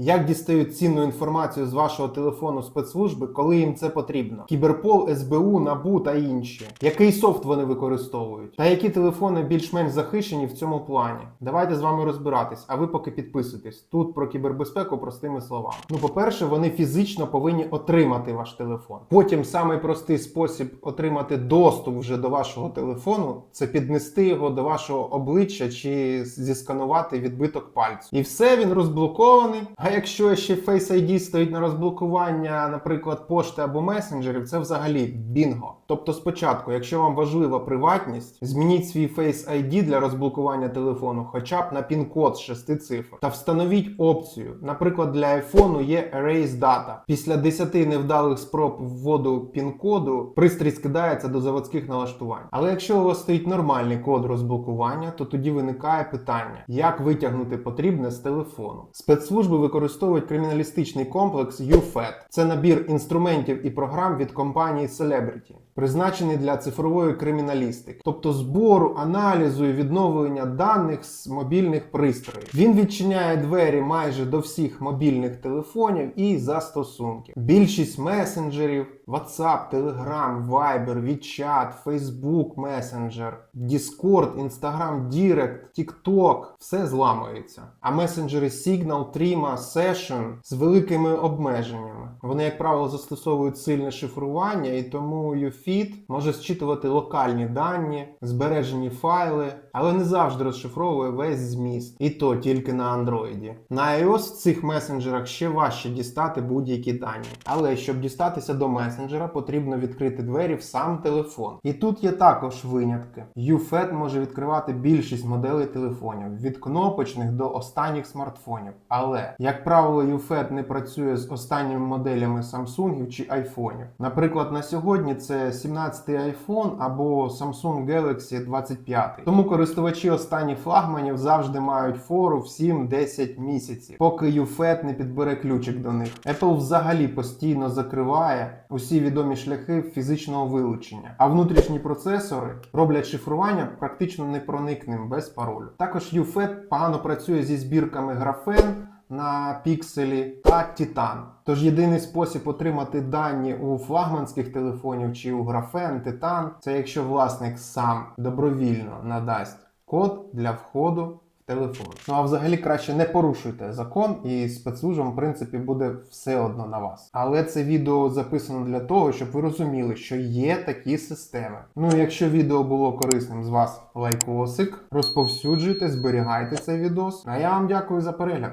Як дістають цінну інформацію з вашого телефону спецслужби, коли їм це потрібно? Кіберпол, СБУ, НАБУ та інші. Який софт вони використовують? Та які телефони більш-менш захищені в цьому плані? Давайте з вами розбиратись, а ви поки підписуйтесь. Тут про кібербезпеку простими словами. Ну, по-перше, вони фізично повинні отримати ваш телефон. Потім самий простий спосіб отримати доступ вже до вашого телефону це піднести його до вашого обличчя чи зісканувати відбиток пальцю. І все він розблокований. А якщо ще Face ID стоїть на розблокування, наприклад, пошти або месенджерів, це взагалі бінго. Тобто, спочатку, якщо вам важлива приватність, змініть свій Face ID для розблокування телефону, хоча б на пін-код з 6 цифр, та встановіть опцію. Наприклад, для iPhone є Erase Data. Після 10 невдалих спроб вводу пін-коду пристрій скидається до заводських налаштувань. Але якщо у вас стоїть нормальний код розблокування, то тоді виникає питання, як витягнути потрібне з телефону. Спецслужби використовують криміналістичний комплекс UFET. Це набір інструментів і програм від компанії Celebrity, призначений для цифрової криміналістики, тобто збору, аналізу і відновлення даних з мобільних пристроїв. Він відчиняє двері майже до всіх мобільних телефонів і застосунків. Більшість месенджерів, WhatsApp, Telegram, Viber, WeChat, Facebook Messenger, Discord, Instagram Direct, TikTok – все зламується. А месенджери Signal, Trima, Session з великими обмеженнями. Вони, як правило, застосовують сильне шифрування, і тому UFIT може зчитувати локальні дані, збережені файли, але не завжди розшифровує весь зміст, і то тільки на Android. На iOS в цих месенджерах ще важче дістати будь-які дані. Але щоб дістатися до месенджера, потрібно відкрити двері в сам телефон. І тут є також винятки. UFET може відкривати більшість моделей телефонів від кнопочних до останніх смартфонів. Але, як правило, UFET не працює з останніми моделями Samsung чи iPhone. Наприклад, на сьогодні це 17 iPhone або Samsung Galaxy 25. Тому користувачі останніх флагманів завжди мають фору в 7-10 місяців, поки UFET не підбере ключик до них. Apple взагалі постійно закриває усі відомі шляхи фізичного вилучення, а внутрішні процесори роблять шифрування практично непроникним без паролю. Також UFET погано працює зі збірками графен на пікселі та Titan. Тож єдиний спосіб отримати дані у флагманських телефонів чи у графен Titan – це якщо власник сам добровільно надасть код для входу телефон. Ну а взагалі краще не порушуйте закон, і спецслужбам, в принципі, буде все одно на вас. Але це відео записано для того, щоб ви розуміли, що є такі системи. Ну якщо відео було корисним з вас лайкосик, розповсюджуйте, зберігайте цей відос. А я вам дякую за перегляд.